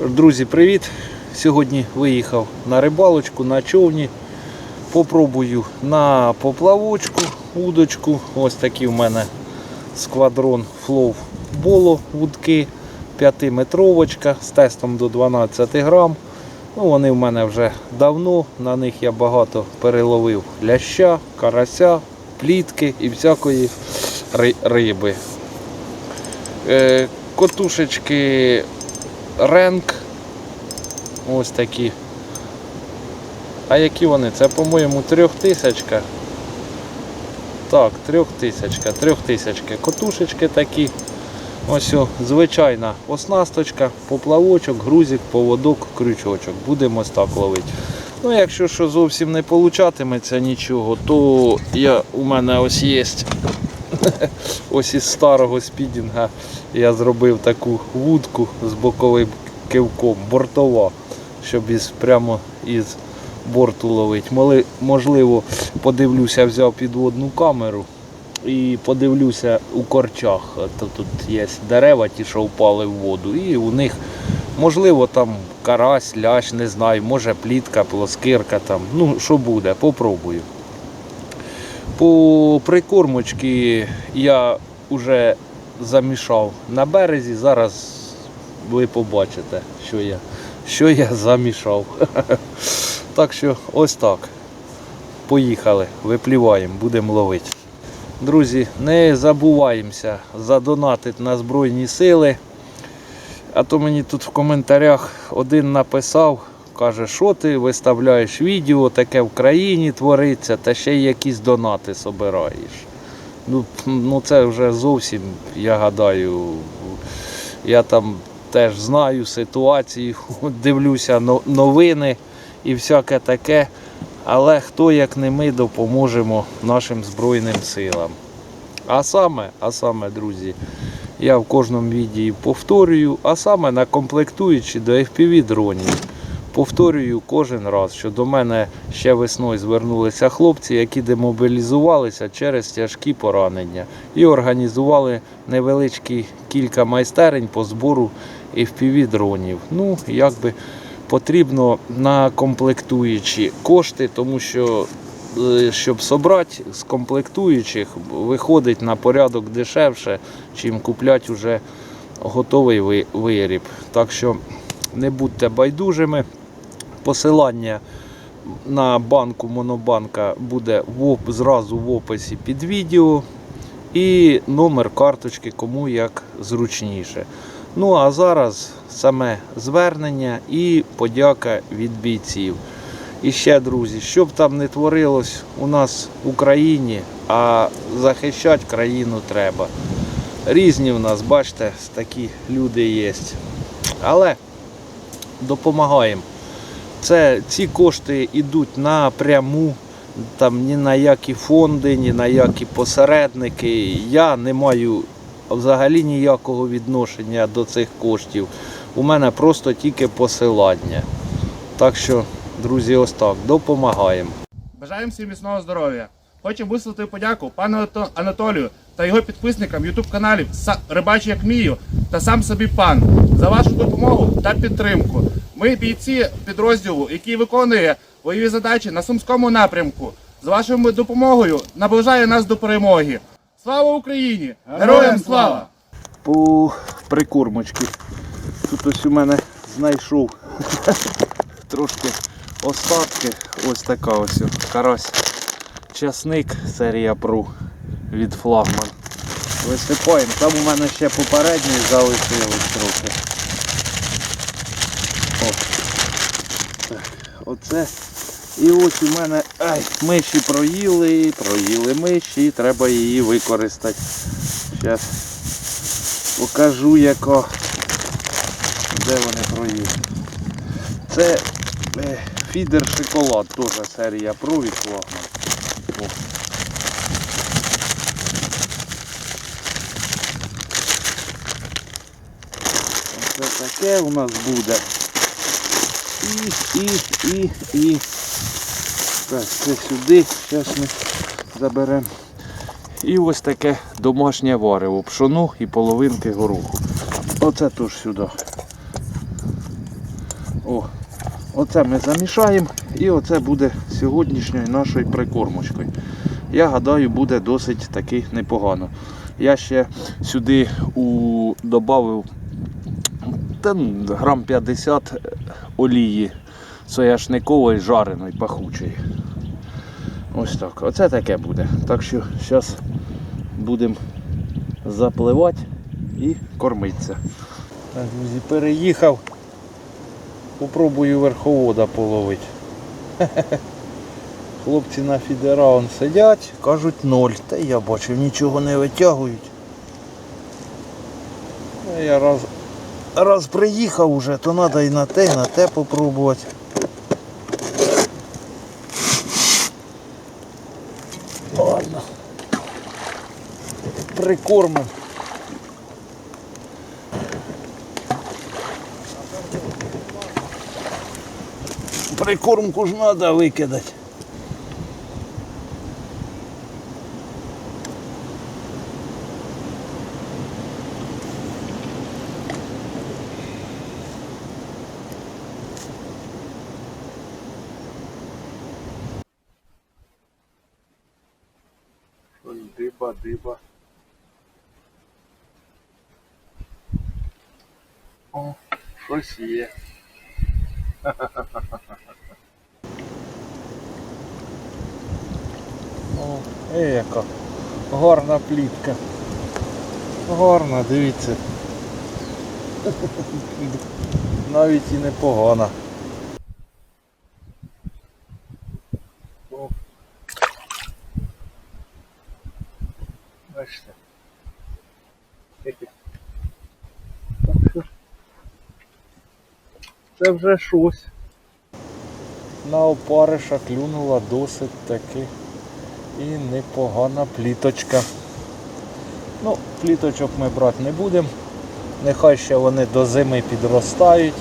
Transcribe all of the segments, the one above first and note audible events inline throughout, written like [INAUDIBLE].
Друзі, привіт! Сьогодні виїхав на рибалочку на човні. Попробую на поплавочку, удочку. Ось такі в мене сквадрон Flow Bolo вудки. 5-метровочка з тестом до 12 грам. Ну, вони в мене вже давно, на них я багато переловив ляща, карася, плітки і всякої ри- риби. Е, Котушечки Ренк. Ось такі. А які вони? Це, по-моєму, трьохтисячка. Так, трьохтисячка, трьохтисячки. Котушечки такі. Ось о, звичайна оснасточка, поплавочок, грузик, поводок, крючочок. Будемо ось так ловити. Ну, якщо що зовсім не получатиметься нічого, то я, у мене ось є [LAUGHS] ось із старого спідінга я зробив таку вудку з боковим кивком, бортова, щоб із, прямо із борту ловити. Можливо, подивлюся, взяв підводну камеру і подивлюся у корчах. То тут є дерева, ті, що впали в воду, і у них, можливо, там карась, лящ, не знаю, може плітка, плоскирка там. Ну, що буде, попробую. По прикормочці я вже замішав на березі. Зараз ви побачите, що я, що я замішав. [LAUGHS] Так що ось так. Поїхали, випліваємо, будемо ловити. Друзі, не забуваємося задонатити на Збройні Сили. А то мені тут в коментарях один написав, каже, що ти виставляєш відео, таке в країні твориться, та ще й якісь донати собираєш. Ну, ну це вже зовсім, я гадаю, я там теж знаю ситуацію, [LAUGHS] дивлюся новини і всяке таке. Але хто, як не ми, допоможемо нашим Збройним силам. А саме, а саме, друзі, я в кожному відео повторюю, а саме на комплектуючі до FPV дронів. Повторюю кожен раз, що до мене ще весною звернулися хлопці, які демобілізувалися через тяжкі поранення і організували невеличкі кілька майстерень по збору FPV дронів. Ну, якби потрібно на комплектуючі кошти, тому що е, щоб собрати з комплектуючих, виходить на порядок дешевше, чим купляти вже готовий виріб. Так що не будьте байдужими. Посилання на банку Монобанка буде в зразу в описі під відео. І номер карточки, кому як зручніше. Ну а зараз саме звернення і подяка від бійців. І ще, друзі, що б там не творилось у нас в Україні, а захищати країну треба. Різні в нас, бачите, такі люди є. Але допомагаємо. Це, ці кошти йдуть напряму, там ні на які фонди, ні на які посередники. Я не маю взагалі ніякого відношення до цих коштів. У мене просто тільки посилання. Так що, друзі, ось так, допомагаємо. Бажаємо всім міцного здоров'я. Хочемо висловити подяку пану Анатолію та його підписникам YouTube каналів Рибачу як мію та сам собі пан за вашу допомогу та підтримку. Ми бійці підрозділу, який виконує бойові задачі на сумському напрямку. З вашою допомогою наближає нас до перемоги. Слава Україні! Героям слава! По прикормочці. Тут ось у мене знайшов [LAUGHS] трошки остатки. Ось така ось карась. Часник серія Pro від флагман. Висипаємо. Там у мене ще попередній залишилось трохи. Оце. І ось у мене ай, миші проїли, проїли миші, треба її використати. Зараз покажу яка. Де вони проїли. Це е, фідер шоколад, теж серія Pro від флагман. О. Оце таке у нас буде. І, і, і, і. Так, це сюди, зараз ми заберемо. І ось таке домашнє варево, пшону і половинки гороху. Оце теж сюди. О, оце ми замішаємо і оце буде сьогоднішньою нашою прикормочкою. Я гадаю, буде досить таки непогано. Я ще сюди у... додав та, грам 50 олії сояшникової жареної, пахучої. Ось так. Оце таке буде. Так що зараз будемо запливати і кормитися. Так, друзі, переїхав. Попробую верховода половити. [LAUGHS] Хлопці на фідераун сидять, кажуть ноль. Та я бачив, нічого не витягують. Я раз, раз приїхав уже, то треба і на те, і на те попробувати. Ладно. Прикормим. Прикормку ж треба викидати. О, щось є. О, е, яка гарна плітка. Гарна, дивіться. Навіть і непогана. О. Бачите. Так що Це вже щось. На опариша клюнула досить таки і непогана пліточка. Ну, пліточок ми брати не будемо. Нехай ще вони до зими підростають.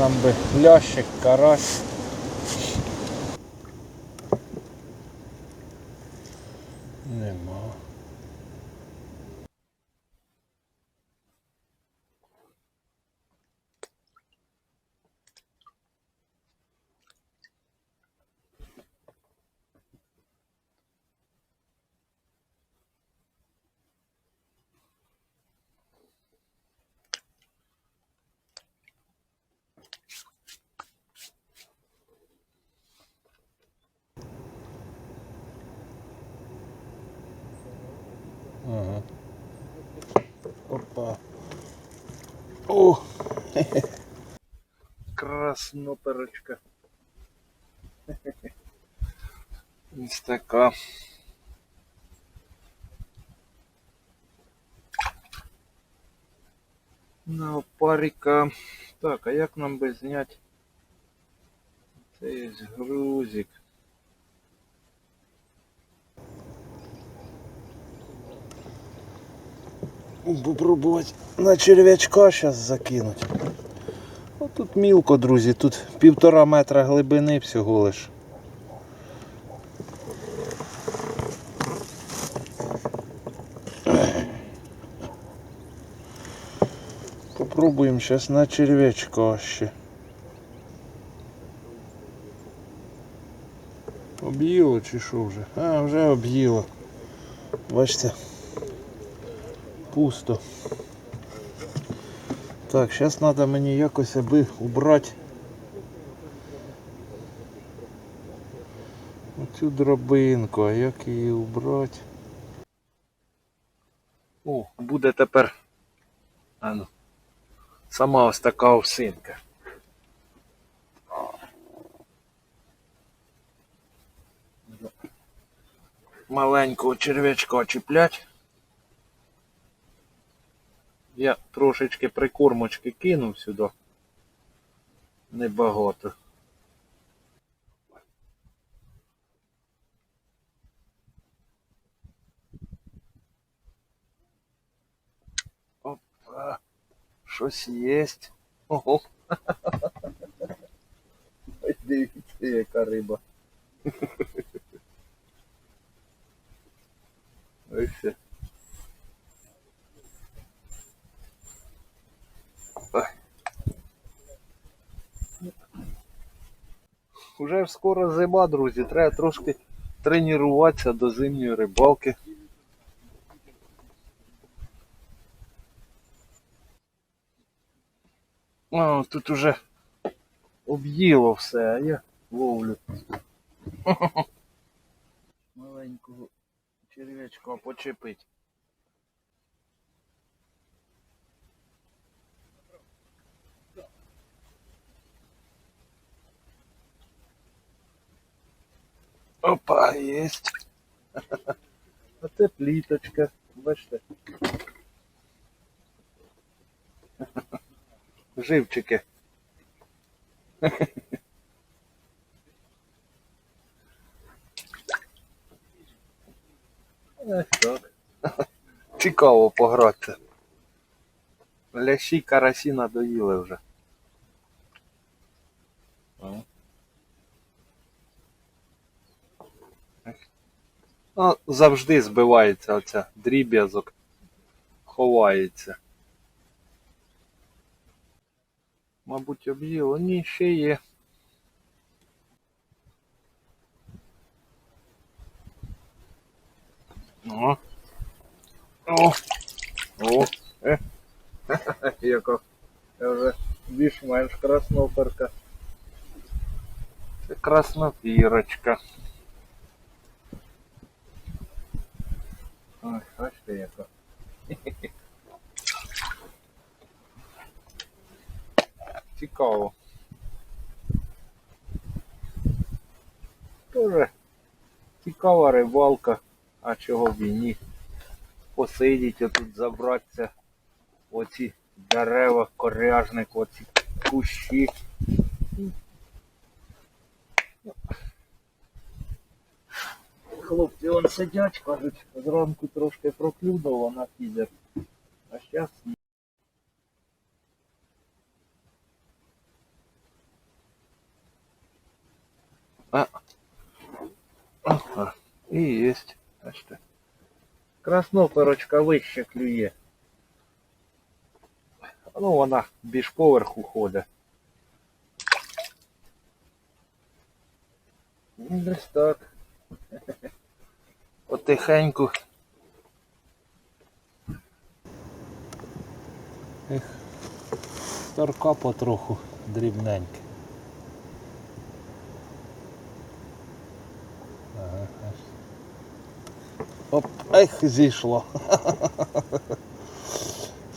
Нам би лящик, карась. Нема. Ага. Опа. О! Красноперочка. [LAUGHS] Ось така. На опарика. Так, а як нам би зняти цей грузик? Попробувати на черв'ячка зараз закинути. Ну, тут мілко, друзі, тут півтора метра глибини всього лиш. Попробуємо зараз на черв'ячка ще. Об'їло чи що вже? А, вже об'їло. Бачите пусто. Так, зараз треба мені якось аби убрати оцю дробинку, а як її убрати? О, буде тепер ану, сама ось така овсинка. Маленького черв'ячка чіплять. Я трошечки прикормочки кинув сюди. Небагато. Опа. Щось є. Ого. [LAUGHS] Дивіться, яка риба. [LAUGHS] Ось. Уже скоро зима, друзі. Треба трошки тренуватися до зимньої рибалки. О, тут уже об'їло все, а я ловлю. Маленького черв'ячка почепить. Опа, есть. [LAUGHS] А це пліточка, бачите. [LAUGHS] Живчики. [LAUGHS] Цікаво погратися. Лящі карасі надоїли вже. Ну, завжди збивається оця дріб'язок. Ховається. Мабуть, об'їло. Ні, ще є. О. О. О. Е. [LAUGHS] Яка. Це вже більш-менш красноперка. Це краснопірочка. Ой, бачите. Цікаво. Тоже цікава рибалка, а чого б і ні. Посидіть отут забратися оці дерева, коряжник, оці кущі. Хлопці вон сидять, кажуть, зранку трошки проклюдало на фідер. А зараз А. Ага. І єсть. Бачите. Красноперочка вище клює. Ну, вона більш поверху ходить. Ну, Десь так. [LAUGHS] Потихеньку. Ех, старка потроху дрібненьке. Ага, аж. Оп, ех, зійшло. [LAUGHS]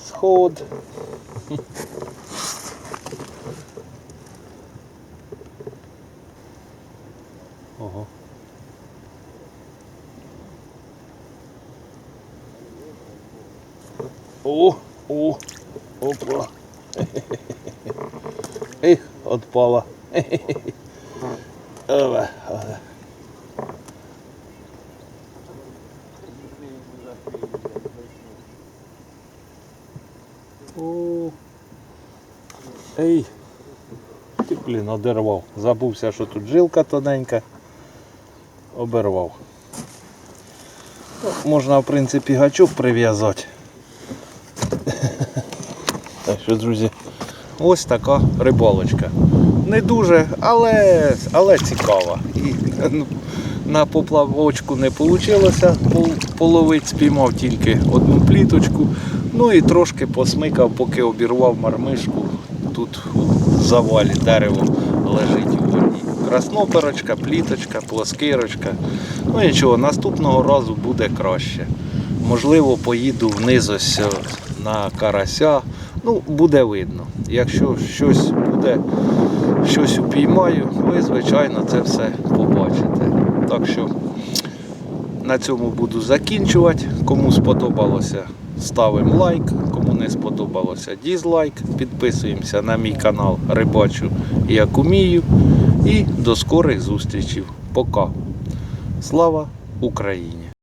Сход. Ого. О, о, опа. Ех, отпала. Ове. Ей. Ти, блін, одервав. Забувся, що тут жилка тоненька. Обервав. Можна, в принципі, гачок прив'язати. Так що, друзі, ось така рибалочка. Не дуже, але, але цікава. І ну, на поплавочку не вийшло половити, спіймав тільки одну пліточку. Ну і трошки посмикав, поки обірвав мармишку. Тут в завалі дерево лежить у воді. Красноперочка, пліточка, плоскирочка. Ну нічого, наступного разу буде краще. Можливо, поїду вниз ось е, на карася. Ну, буде видно. Якщо щось буде, щось упіймаю, ви, звичайно, це все побачите. Так що на цьому буду закінчувати. Кому сподобалося, ставимо лайк. Кому не сподобалося, дізлайк. Підписуємося на мій канал Рибачу як умію. І до скорих зустрічей. Пока. Слава Україні!